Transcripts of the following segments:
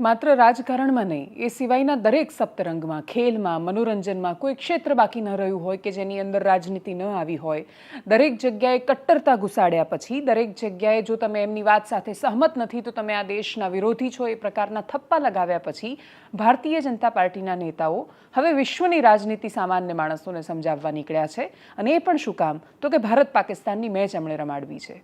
માત્ર રાજકારણમાં નહીં, એ સિવાયના દરેક સપ્તરંગમાં, ખેલમાં, મનોરંજનમાં કોઈ ક્ષેત્ર બાકી ન રહ્યું હોય કે જેની અંદર રાજનીતિ ન આવી હોય. દરેક જગ્યાએ કટ્ટરતા ઘુસાડ્યા પછી, દરેક જગ્યાએ જો તમે એમની વાત સાથે સહમત નથી, તો તમે આ દેશના વિરોધી છો એ પ્રકારના થપ્પા લગાવ્યા પછી ભારતીય જનતા પાર્ટીના નેતાઓ હવે વિશ્વની રાજનીતિ સામાન્ય માણસોને સમજાવવા નીકળ્યા છે. અને એ પણ શું કામ? તો કે ભારત પાકિસ્તાનની મેચ એમણે રમાડવી છે.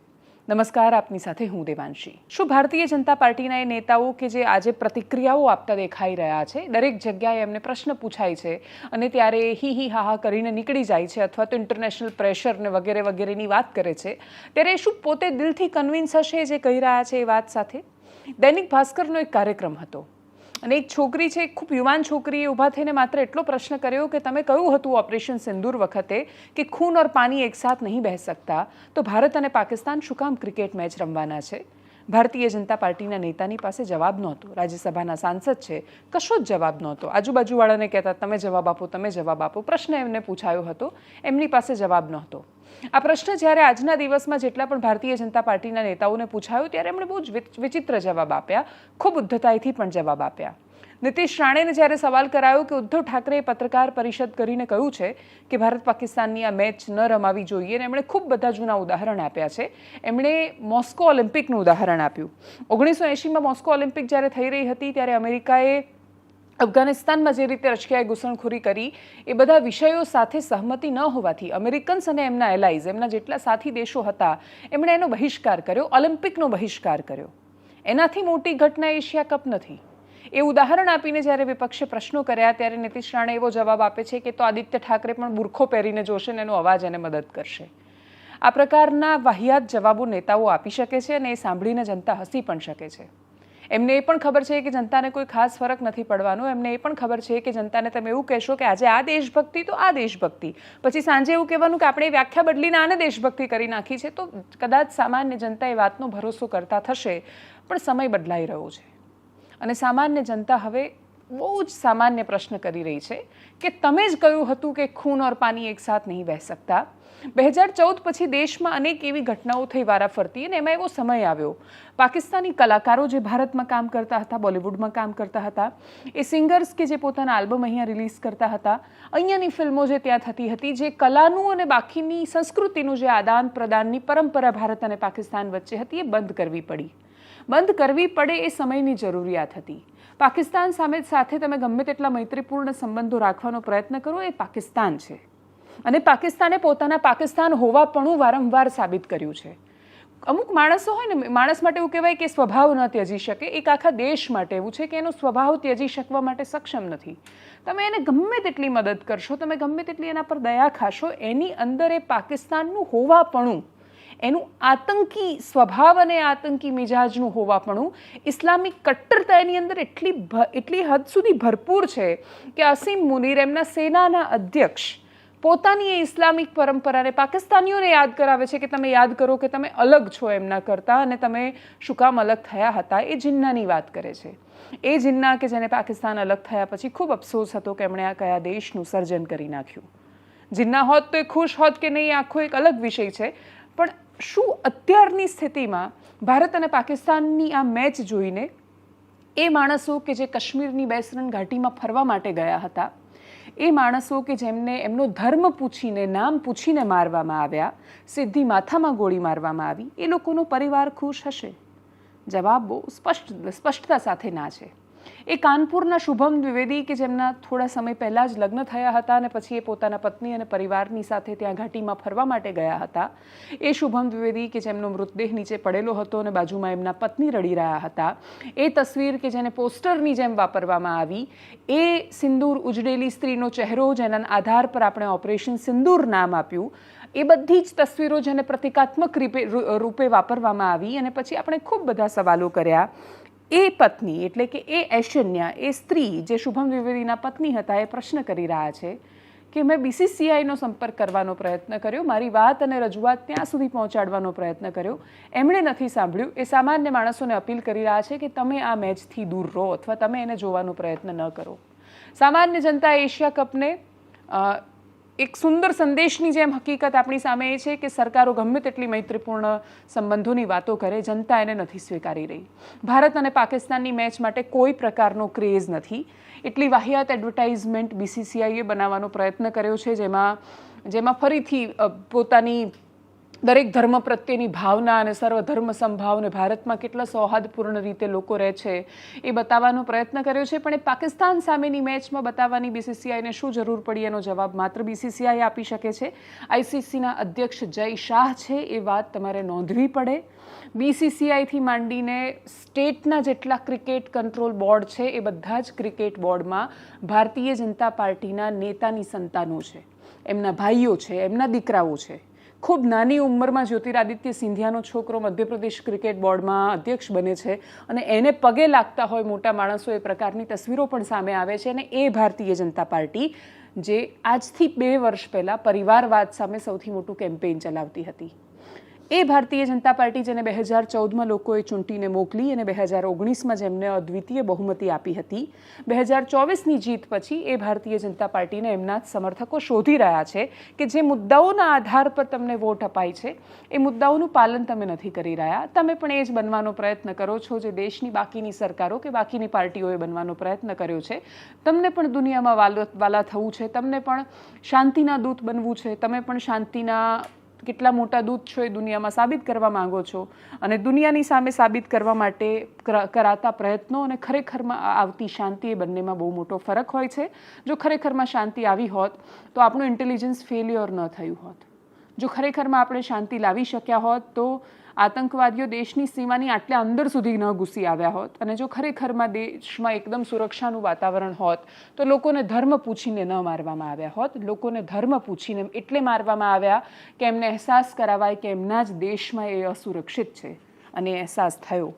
નમસ્કાર, આપની સાથે હું દેવાંશી. શું ભારતીય જનતા પાર્ટીના એ નેતાઓ કે જે આજે પ્રતિક્રિયાઓ આપતા દેખાઈ રહ્યા છે? દરેક જગ્યાએ એમને પ્રશ્ન પૂછાય છે અને ત્યારે હી હી હા હા કરીને નીકળી જાય છે અથવા તો ઇન્ટરનેશનલ પ્રેશરને વગેરે વગેરેની વાત કરે છે. ત્યારે શું પોતે દિલથી કન્વિન્સ હશે જે કહી રહ્યા છે એ વાત સાથે? દૈનિક ભાસ્કરનો એક કાર્યક્રમ હતો. અને એક છોકરી છે ખૂબ યુવાન છોકરીએ ઊભા થઈને માત્ર એટલો પ્રશ્ન કર્યો કે તમે કહ્યું હતું ઓપરેશન સિંદૂર વખતે કે ખૂન ઓર પાણી એકસાથ નહીં બહેસ શકતા? તો ભારત અને પાકિસ્તાન શું કામ ક્રિકેટ મેચ રમવાના છે? ભારતીય જનતા પાર્ટીના નેતાની પાસે જવાબ નહોતો. રાજ્યસભાના સાંસદ છે, કશો જ જવાબ નહોતો. આજુબાજુવાળાને કહેતા, તમે જવાબ આપો, તમે જવાબ આપો. પ્રશ્ન એમને પૂછાયો હતો. એમની પાસે જવાબ નહોતો. આ પ્રશ્ન જ્યારે આજના દિવસમાં જેટલા પણ ભારતીય જનતા પાર્ટીના નેતાઓને પૂછાયો, ત્યારે એમણે બહુ જ વિચિત્ર જવાબ આપ્યા. ખૂબ ઉદ્ધતાઈથી પણ જવાબ આપ્યા. નીતિશ રાણેને જ્યારે સવાલ કરાયો કે ઉદ્ધવ ઠાકરેએ પત્રકાર પરિષદ કરીને કહ્યું છે કે ભારત પાકિસ્તાનની આ મેચ ન રમાવી જોઈએ, અને એમણે ખૂબ બધા જૂના ઉદાહરણ આપ્યા છે. એમણે મોસ્કો ઓલિમ્પિકનું ઉદાહરણ આપ્યું. ઓગણીસો એંશીમાં મોસ્કો ઓલિમ્પિક જ્યારે થઈ રહી હતી, ત્યારે અમેરિકાએ અફઘાનિસ્તાનમાં જે રીતે રશિયાએ ઘૂસણખોરી કરી, એ બધા વિષયો સાથે સહમતિ ન હોવાથી અમેરિકન્સ અને એમના એલાઇઝ એમના જેટલા સાથી દેશો હતા, એમણે એનો બહિષ્કાર કર્યો, ઓલિમ્પિકનો બહિષ્કાર કર્યો. એનાથી મોટી ઘટના એશિયા કપ નથી. એ ઉદાહરણ આપીને જ્યારે વિપક્ષે પ્રશ્નો કર્યા, ત્યારે નીતિશ રાણે એવો જવાબ આપે છે કે તો આદિત્ય ઠાકરે પણ બુરખો પહેરીને જોશે ને એનો અવાજ એને મદદ કરશે. આ પ્રકારના વાહિયાત જવાબો નેતાઓ આપી શકે છે અને એ સાંભળીને જનતા હસી પણ શકે છે. એમને એ પણ ખબર છે કે જનતાને કોઈ ખાસ ફરક નથી પડવાનો. એમને એ પણ ખબર છે કે જનતાને તમે એવું કહેશો કે આજે આ દેશભક્તિ, તો આ દેશભક્તિ. પછી સાંજે એવું કહેવાનું કે આપણે વ્યાખ્યા બદલીને આને દેશભક્તિ કરી નાખી છે, તો કદાચ સામાન્ય જનતા એ વાતનો ભરોસો કરતા થશે, પણ સમય બદલાઈ રહ્યો છે. અને સામાન્ય જનતા હવે બહુ જ સામાન્ય પ્રશ્ન કરી રહી છે કે તમે જ કહ્યું હતું કે ખૂન ઓર પાણી એક સાથ નહીં વહી શકતા બે હજાર ચૌદ પછી દેશમાં અનેક એવી ઘટનાઓ થઈ વારાફરતી અને એમાં એવો સમય આવ્યો. પાકિસ્તાની કલાકારો જે ભારતમાં કામ કરતા હતા, બોલિવૂડમાં કામ કરતા હતા, એ સિંગર્સ કે જે પોતાના આલ્બમ અહીંયા રિલીઝ કરતા હતા, અહીંયાની ફિલ્મો જે ત્યાં થતી હતી, જે કલાનું અને બાકીની સંસ્કૃતિનું જે આદાન પ્રદાનની પરંપરા ભારત અને પાકિસ્તાન વચ્ચે હતી, એ બંધ કરવી પડી. બંધ કરવી પડે એ સમયની જરૂરિયાત હતી. પાકિસ્તાન સામે સાથે તમે ગમે તેટલા મૈત્રીપૂર્ણ સંબંધો રાખવાનો પ્રયત્ન કરો, એ પાકિસ્તાન છે. અને પાકિસ્તાને પોતાના પાકિસ્તાન હોવાપણું વારંવાર સાબિત કર્યું છે. અમુક માણસો હોય ને, માણસ માટે એવું કહેવાય કે સ્વભાવ ન ત્યજી શકે. એક આખા દેશ માટે એવું છે કે એનો સ્વભાવ ત્યજી શકવા માટે સક્ષમ નથી. તમે એને ગમે તેટલી મદદ કરશો, તમે ગમે તેટલી એના પર દયા ખાશો, એની અંદર એ પાકિસ્તાનનું હોવાપણું એનું આતંકી સ્વભાવ અને આતંકી મિજાજનું હોવાપણું ઇસ્લામિક કટ્ટરતા એની અંદર એટલી એટલી હદ સુધી ભરપૂર છે કે અસીમ મુનીર એમના સેનાના અધ્યક્ષ પોતાની એ ઇસ્લામિક પરંપરાને પાકિસ્તાનીઓને યાદ કરાવે છે કે તમે યાદ કરો કે તમે અલગ છો એમના કરતાં અને તમે શું કામ અલગ થયા હતા એ જિન્નાની વાત કરે છે. એ જિન્ના કે જેને પાકિસ્તાન અલગ થયા પછી ખૂબ અફસોસ હતો કે એમણે આ કયા દેશનું સર્જન કરી નાખ્યું. જિન્ના હોત તો એ ખુશ હોત કે નહીં, આખો એક અલગ વિષય છે. પણ શું અત્યારની સ્થિતિમાં ભારત અને પાકિસ્તાનની આ મેચ જોઈને એ માણસો કે જે કાશ્મીરની બેસરણ ઘાટીમાં ફરવા માટે ગયા હતા, એ માણસો કે જેમને એમનો ધર્મ પૂછીને, નામ પૂછીને મારવામાં આવ્યા, સીધી માથામાં ગોળી મારવામાં આવી, એ લોકોનો પરિવાર ખુશ હશે? જવાબ બહુ સ્પષ્ટ, સ્પષ્ટતા સાથે ના છે. એ કાનપુરના શુભમ દ્વિવેદી કે જેમના થોડા સમય પહેલાં જ લગ્ન થયા હતા અને પછી એ પોતાના પત્ની અને પરિવારની સાથે ત્યાં ઘાટીમાં ફરવા માટે ગયા હતા. એ શુભમ દ્વિવેદી કે જેમનો મૃતદેહ નીચે પડેલો હતો અને બાજુમાં એમના પત્ની રડી રહ્યા હતા. એ તસવીર કે જેને પોસ્ટરની જેમ વાપરવામાં આવી, એ સિંદૂર ઉજડેલી સ્ત્રીનો ચહેરો જેના આધાર પર આપણે ઓપરેશન સિંદૂર નામ આપ્યું, એ બધી જ તસવીરો જેને પ્રતિકાત્મક રૂપે વાપરવામાં આવી અને પછી આપણે ખૂબ બધા સવાલો કર્યા. એ પત્ની, એટલે કે એ ઐશ્વર્યા એ સ્ત્રી જે શુભમ દ્વિવેદીના પત્ની હતા, એ પ્રશ્ન કરી રહ્યા છે કે મેં બીસીસીઆઈનો સંપર્ક કરવાનો પ્રયત્ન કર્યો, મારી વાત અને રજૂઆત ત્યાં સુધી પહોંચાડવાનો પ્રયત્ન કર્યો. એમણે નથી સાંભળ્યું. એ સામાન્ય માણસોને અપીલ કરી રહ્યા છે કે તમે આ મેચથી દૂર રહો અથવા તમે એને જોવાનો પ્રયત્ન ન કરો. સામાન્ય જનતા એશિયા કપને એક સુંદર સંદેશની જેમ હકીકત આપણી સામે એ છે કે સરકારો ગમે તેટલી મૈત્રીપૂર્ણ સંબંધોની વાતો કરે, જનતા એને નથી સ્વીકારી રહી. ભારત અને પાકિસ્તાનની મેચ માટે કોઈ પ્રકારનો ક્રેઝ નથી. એટલી વાહિયાત એડવર્ટાઇઝમેન્ટ બીસીસીઆઈએ બનાવવાનો પ્રયત્ન કર્યો છે, જેમાં જેમાં ફરીથી પોતાની દરેક ધર્મ પ્રત્યેની ભાવના અને સર્વધર્મ સંભાવને ભારતમાં કેટલા સૌહાર્દપૂર્ણ રીતે લોકો રહે છે એ બતાવવાનો પ્રયત્ન કર્યો છે. પણ એ પાકિસ્તાન સામેની મેચમાં બતાવવાની બીસીસીઆઈને શું જરૂર પડી એનો જવાબ માત્ર બીસીસીઆઈ આપી શકે છે. આઈસીસીના અધ્યક્ષ જય શાહ છે એ વાત તમારે નોંધવી પડે. બીસીસીઆઈથી માંડીને સ્ટેટના જેટલા ક્રિકેટ કંટ્રોલ બોર્ડ છે એ બધા જ ક્રિકેટ બોર્ડમાં ભારતીય જનતા પાર્ટીના નેતાની સંતાનો છે. એમના ભાઈઓ છે, એમના દીકરાઓ છે. ખૂબ નાની ઉંમરમાં જ્યોતિરાદિત્ય સિંધિયાનો છોકરો મધ્યપ્રદેશ ક્રિકેટ બોર્ડમાં અધ્યક્ષ બને છે અને એને પગે લાગતા હોય મોટા માણસો એ પ્રકારની તસવીરો પણ સામે આવે છે અને એ ભારતીય જનતા પાર્ટી, જે આજથી બે વર્ષ પહેલાં પરિવારવાદ સામે સૌથી મોટું કેમ્પેઇન ચલાવતી હતી. એ ભારતીય જનતા પાર્ટી જેને બે હજાર ચૌદમાં લોકોએ ચૂંટીને મોકલી અને બે હજાર ઓગણીસમાં જેમને અદ્વિતીય બહુમતી આપી હતી. બે હજાર ચોવીસની જીત પછી એ ભારતીય જનતા પાર્ટીને એમના જ સમર્થકો શોધી રહ્યા છે કે જે મુદ્દાઓના આધાર પર તમને વોટ અપાય છે, એ મુદ્દાઓનું પાલન તમે નથી કરી રહ્યા. તમે પણ એ જ બનવાનો પ્રયત્ન કરો છો જે દેશની બાકીની સરકારો કે બાકીની પાર્ટીઓએ બનવાનો પ્રયત્ન કર્યો છે. તમને પણ દુનિયામાં વાલો થવું છે, તમને પણ શાંતિના દૂત બનવું છે, તમે પણ શાંતિના કેટલા મોટા દૂત છો એ દુનિયામાં સાબિત કરવા માંગો છો? અને દુનિયાની સામે સાબિત કરવા માટે કરાતા પ્રયત્નો અને ખરેખરમાં આવતી શાંતિ એ બંનેમાં બહુ મોટો ફરક હોય છે. જો ખરેખરમાં શાંતિ આવી હોત, તો આપણું ઇન્ટેલિજન્સ ફેલ્યોર ન થયું હોત. જો ખરેખરમાં આપણે શાંતિ લાવી શક્યા હોત, તો આતંકવાદીઓ દેશની સીમાની આટલે અંદર સુધી ન ઘૂસી આવ્યા હોત અને જો ખરેખરમાં દેશમાં એકદમ સુરક્ષાનું વાતાવરણ હોત, તો લોકોને ધર્મ પૂછીને ન મારવામાં આવ્યા હોત. લોકોને ધર્મ પૂછીને એટલે મારવામાં આવ્યા કે એમને અહેસાસ કરાવાય કે એમના જ દેશમાં એ અસુરક્ષિત છે. અને અહેસાસ થયો.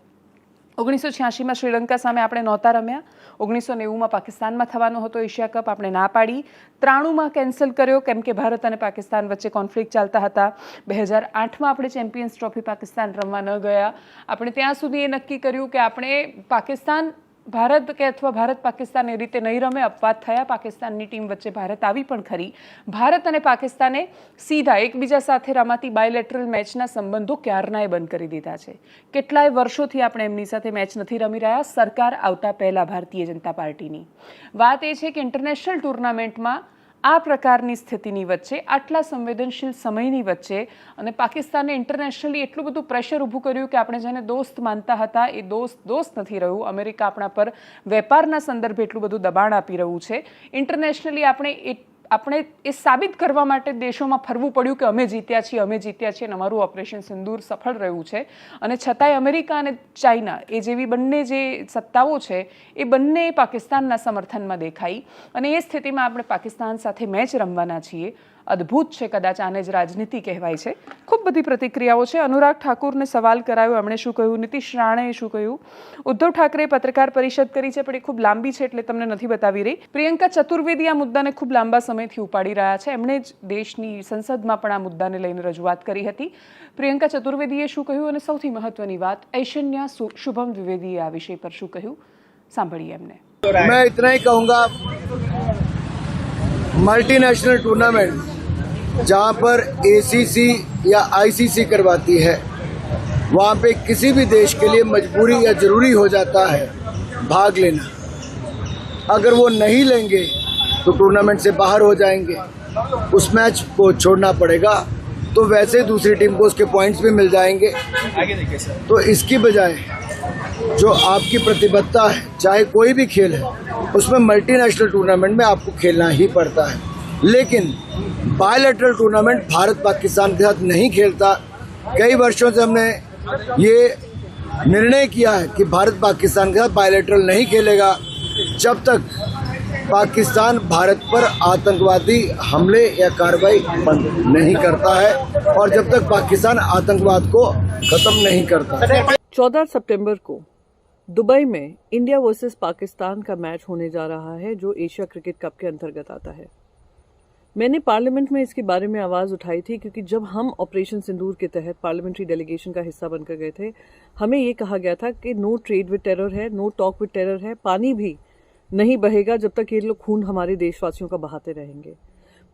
ઓગણીસો છ્યાસીમાં શ્રીલંકા સામે આપણે નહોતા રમ્યા. ઓગણીસો નેવુંમાં પાકિસ્તાનમાં થવાનો હતો એશિયા કપ. આપણે ના પાડી. ત્રાણુંમાં કેન્સલ કર્યો, કેમ કે ભારત અને પાકિસ્તાન વચ્ચે કોન્ફ્લિક્ટ ચાલતા હતા. બે હજાર આઠમાં આપણે ચેમ્પિયન્સ ટ્રોફી પાકિસ્તાન રમવા ન ગયા. આપણે ત્યાં સુધી એ નક્કી કર્યું કે આપણે પાકિસ્તાન ભારત કે અથવા ભારત પાકિસ્તાન એ રીતે નહીં રમે, અપવાદ થયા, પાકિસ્તાનની ટીમ વચ્ચે ભારત આવી પણ ખરી. ભારત અને પાકિસ્તાને સીધા એકબીજા સાથે રમાતી બાયલેટરલ મેચના સંબંધો ક્યારનાય બંધ કરી દીધા છે? કેટલાય વર્ષોથી આપણે એમની સાથે મેચ નથી રમી રહ્યા, સરકાર આવતા પહેલા ભારતીય જનતા પાર્ટીની. વાત એ છે કે ઇન્ટરનેશનલ ટુર્નામેન્ટમાં આ પ્રકારની સ્થિતિની વચ્ચે, આટલા સંવેદનશીલ સમયની વચ્ચે અને પાકિસ્તાને ઇન્ટરનેશનલી એટલું બધું પ્રેશર ઊભું કર્યું કે આપણે જેને દોસ્ત માનતા હતા, એ દોસ્ત દોસ્ત નથી રહ્યું. અમેરિકા આપણા પર વેપારના સંદર્ભે એટલું બધું દબાણ આપી રહ્યું છે. ઇન્ટરનેશનલી આપણે આપણે એ સાબિત કરવા માટે દેશોમાં ફરવું પડ્યું કે અમે જીત્યા છીએ, અમે જીત્યા છીએ અને અમારું ઓપરેશન સિંદૂર સફળ રહ્યું છે. અને છતાંય અમેરિકા અને ચાઇના એ જેવી બંને જે સત્તાઓ છે, એ બંને પાકિસ્તાનના સમર્થનમાં દેખાઈ. અને એ સ્થિતિમાં આપણે પાકિસ્તાન સાથે મેચ રમવાના છીએ. અદ્ભુત છે કદાચ આને જ રાજનીતિ કહેવાય છે ખૂબ બધી પ્રતિક્રિયાઓ છે અનુરાગ ઠાકુરને સવાલ કરાયો એમણે શું કહ્યું નીતિશ રાણેએ શું કહ્યું ઉદ્ધવ ઠાકરેએ પત્રકાર પરિષદ કરી છે પણ એ ખૂબ લાંબી છે એટલે તમને નથી બતાવી રહી પ્રિયંકા ચતુર્વેદી આ મુદ્દાને ખૂબ લાંબા સમયથી ઉપાડી રહ્યા છે એમણે જ દેશની સંસદમાં પણ આ મુદ્દાને લઈને રજૂઆત કરી હતી પ્રિયંકા ચતુર્વેદીએ શું કહ્યું અને સૌથી મહત્વની વાત ઐશન્યા સુ- શુભમ દ્વિવેદીએ આ વિષય પર શું કહ્યું સાંભળીએ એમને मैं इतना ही कहूंगा मल्टीनेशनल टूर्नामेंट जहाँ पर एसीसी या आईसीसी करवाती है। वहाँ पे किसी भी देश के लिए मजबूरी या ज़रूरी हो जाता है भाग लेना। अगर वो नहीं लेंगे तो टूर्नामेंट से बाहर हो जाएँगे। उस मैच को छोड़ना पड़ेगा। तो वैसे दूसरी टीम को उसके पॉइंट्स भी मिल जाएँगे। तो इसकी बजाय जो आपकी प्रतिबद्धता है चाहे कोई भी खेल है उसमें मल्टीनेशनल टूर्नामेंट में आपको खेलना ही पड़ता है। लेकिन बायलेटरल टूर्नामेंट भारत पाकिस्तान के साथ नहीं खेलता। कई वर्षों से हमने ये निर्णय किया है कि भारत पाकिस्तान के साथ बायलेटरल नहीं खेलेगा। जब तक पाकिस्तान भारत पर आतंकवादी हमले या कार्रवाई बंद नहीं करता है और जब तक पाकिस्तान आतंकवाद को खत्म नहीं करता चौदह सितंबर को दुबई में इंडिया वर्सेस पाकिस्तान का मैच होने जा रहा है, जो एशिया क्रिकेट कप के अंतर्गत आता है। मैंने पार्लियामेंट में इसके बारे में आवाज़ उठाई थी क्योंकि जब हम ऑपरेशन सिंदूर के तहत पार्लियामेंट्री डेलीगेशन का हिस्सा बनकर गए थे, हमें ये कहा गया था कि नो ट्रेड विद टेरर है नो टॉक विद टेरर है, पानी भी नहीं बहेगा जब तक ये लोग खून हमारे देशवासियों का बहाते रहेंगे।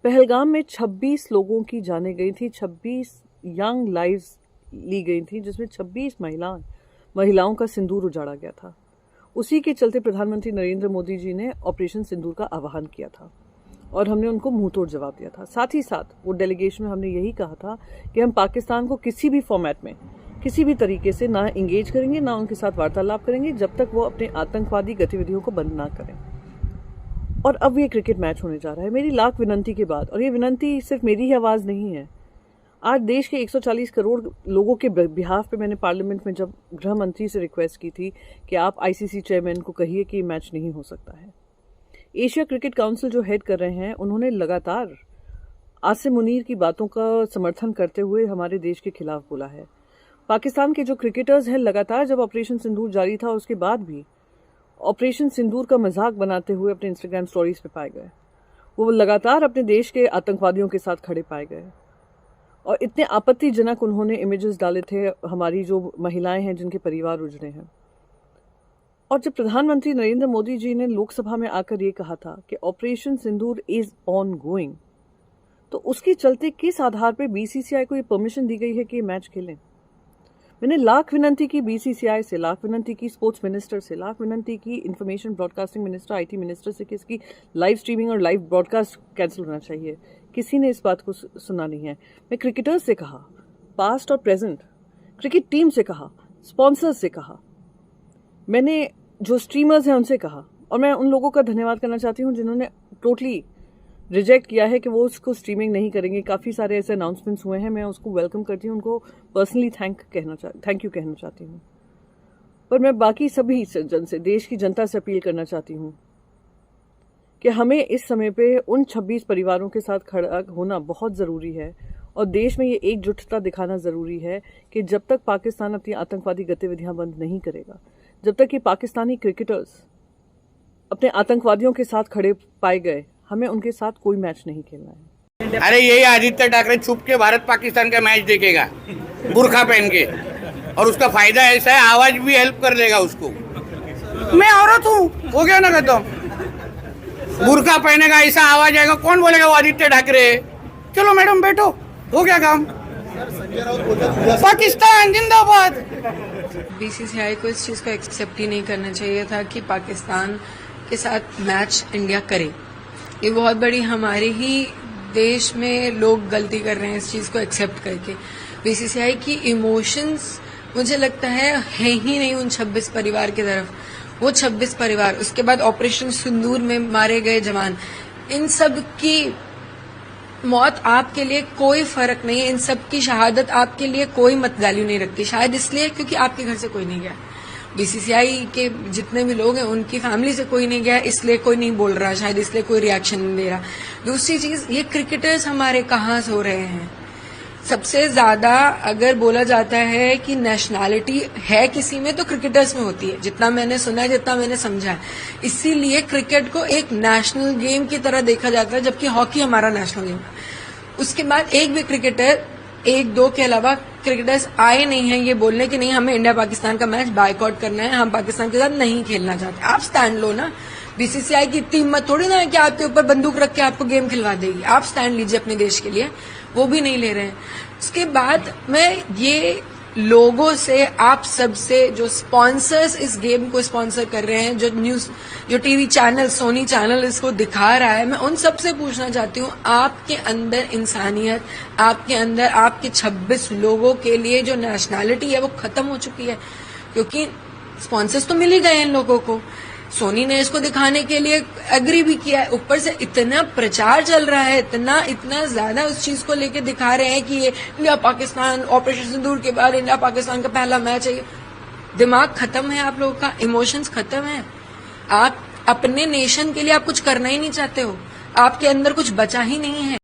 पहलगाम में 26 लोगों की जाने गई थी 26 यंग लाइव्स ली गई थी, जिसमें 26 महिलाएँ महिलाओं का सिंदूर उजाड़ा गया था। उसी के चलते प्रधानमंत्री नरेंद्र मोदी जी ने ऑपरेशन सिंदूर का आह्वान किया था। और हमने उनको मुँह तोड़ जवाब दिया था। साथ ही साथ वो डेलीगेशन में हमने यही कहा था कि हम पाकिस्तान को किसी भी फॉर्मेट में, किसी भी तरीके से ना इंगेज करेंगे, ना उनके साथ वार्तालाप करेंगे, जब तक वो अपने आतंकवादी गतिविधियों को बंद ना करें। और अब ये क्रिकेट मैच होने जा रहा है। मेरी लाख विनंती के बाद, और ये विनंती सिर्फ़ मेरी ही आवाज़ नहीं है। आज देश के 140 करोड़ लोगों के बिहाफ पे मैंने पार्लियामेंट में जब गृह मंत्री से रिक्वेस्ट की थी कि आप आईसीसी चेयरमैन को कहिए कि मैच नहीं हो सकता है। एशिया क्रिकेट काउंसिल जो हेड कर रहे हैं, उन्होंने लगातार आसिम मुनीर की बातों का समर्थन करते हुए हमारे देश के खिलाफ बोला है। पाकिस्तान के जो क्रिकेटर्स हैं, लगातार जब ऑपरेशन सिंदूर जारी था, उसके बाद भी ऑपरेशन सिंदूर का मज़ाक बनाते हुए अपने इंस्टाग्राम स्टोरीज पे पाए गए। वो लगातार अपने देश के आतंकवादियों के साथ खड़े पाए गए। और इतने आपत्तिजनक उन्होंने इमेजेस डाले थे, हमारी जो महिलाएँ हैं, जिनके परिवार उजड़े हैं। और जब प्रधानमंत्री नरेंद्र मोदी जी ने लोकसभा में आकर ये कहा था कि operation Sindoor is ongoing तो उसके चलते किस आधार पर बीसीसीआई को ये परमिशन दी गई है कि ये मैच खेलें? मैंने लाख विनंती की बीसीसीआई से, लाख विनंती की स्पोर्ट्स मिनिस्टर से, लाख विनंती की information broadcasting minister IT minister से कि इसकी लाइव स्ट्रीमिंग और लाइव ब्रॉडकास्ट कैंसिल होना चाहिए। किसी ने इस बात को सुना नहीं है। मैं क्रिकेटर्स से कहा पास्ट और प्रेजेंट क्रिकेट टीम से कहा स्पॉन्सर्स से कहा मैंने जो स्ट्रीमर्स हैं उनसे कहा, और मैं उन लोगों का धन्यवाद करना चाहती हूँ जिन्होंने टोटली रिजेक्ट किया है कि वो उसको स्ट्रीमिंग नहीं करेंगे। काफ़ी सारे ऐसे अनाउंसमेंट्स हुए हैं, मैं उसको वेलकम करती हूँ, उनको पर्सनली थैंक कहना चाह थैंक यू कहना चाहती हूँ। पर मैं बाकी सभी जन से, देश की जनता से अपील करना चाहती हूँ कि हमें इस समय पे उन 26 परिवारों के साथ खड़ा होना बहुत ज़रूरी है, और देश में ये एकजुटता दिखाना ज़रूरी है कि जब तक पाकिस्तान अपनी आतंकवादी गतिविधियाँ बंद नहीं करेगा जब तक ये पाकिस्तानी क्रिकेटर्स अपने आतंकवादियों के साथ खड़े पाए गए, हमें उनके साथ कोई मैच नहीं खेलना है। अरे, यही आदित्य ठाकरे छुप के भारत पाकिस्तान का मैच देखेगा, बुरखा पहन के। और उसका फ़ायदा ऐसा है, आवाज़ भी हेल्प कर देगा उसको। मैं औरत हूँ, हो गया ना खत्म। बुरखा पहनेगा, ऐसा आवाज़ आएगा, कौन बोलेगा वो आदित्य ठाकरे? चलो मैडम, बैठो, हो गया काम। पाकिस्तान, जिंदाबाद। बीसीसीआई को इस चीज़ को एक्सेप्ट ही नहीं करना चाहिए था कि पाकिस्तान के साथ मैच इंडिया करे। ये बहुत बड़ी हमारे ही देश में लोग गलती कर रहे हैं इस चीज़ को एक्सेप्ट करके। बीसीसीआई की इमोशंस मुझे लगता है है ही नहीं उन 26 परिवार की तरफ़। वो 26 परिवार, उसके बाद ऑपरेशन सिंदूर में मारे गए जवान। इन सब की मौत आपके लिए कोई फ़र्क नहीं है। इन सब की शहादत आपके लिए कोई मत वैल्यू नहीं रखती। शायद इसलिए क्योंकि आपके घर से कोई नहीं गया। बीसीसीआई के जितने भी लोग हैं, उनकी फैमिली से कोई नहीं गया, इसलिए कोई नहीं बोल रहा, शायद इसलिए कोई रिएक्शन नहीं दे रहा। दूसरी चीज़, ये क्रिकेटर्स हमारे कहाँ सो रहे हैं? सबसे ज़्यादा अगर बोला जाता है कि नेशनैलिटी है किसी में तो क्रिकेटर्स में होती है। जितना मैंने सुना है, जितना मैंने समझा है। इसीलिए क्रिकेट को एक नेशनल गेम की तरह देखा जाता है, जबकि हॉकी हमारा नेशनल गेम है। उसके बाद एक भी क्रिकेटर एक दो के अलावा क्रिकेटर्स आए नहीं हैं, ये बोलने कि नहीं, हमें इंडिया पाकिस्तान का मैच बायकॉट करना है, हम पाकिस्तान के साथ नहीं खेलना चाहते। आप स्टैंड लो ना। बीसीसीआई की इतनी हिम्मत थोड़ी ना है कि आपके ऊपर बंदूक रख के आपको गेम खिलवा देगी। आप स्टैंड लीजिए अपने देश के लिए। वो भी नहीं ले रहे हैं। उसके बाद मैं ये लोगों से, आप सबसे जो स्पॉन्सर्स इस गेम को स्पॉन्सर कर रहे हैं, जो न्यूज़ जो टीवी चैनल सोनी चैनल इसको दिखा रहा है, मैं उन सबसे पूछना चाहती हूँ, आपके अंदर इंसानियत, आपके अंदर आपके 26 लोगों के लिए जो नेशनैलिटी है, वो खत्म हो चुकी है। क्योंकि स्पॉन्सर्स तो मिल ही गए इन लोगों को। सोनी ने इसको दिखाने के लिए एग्री भी किया है। ऊपर से इतना प्रचार चल रहा है, इतना इतना ज़्यादा उस चीज़ को लेके दिखा रहे हैं कि ये इंडिया पाकिस्तान ऑपरेशन सिंदूर के बाद इंडिया पाकिस्तान का पहला मैच है। दिमाग खत्म है आप लोगों का इमोशंस खत्म है। आप अपने नेशन के लिए आप कुछ करना ही नहीं चाहते हो। आपके अंदर कुछ बचा ही नहीं है।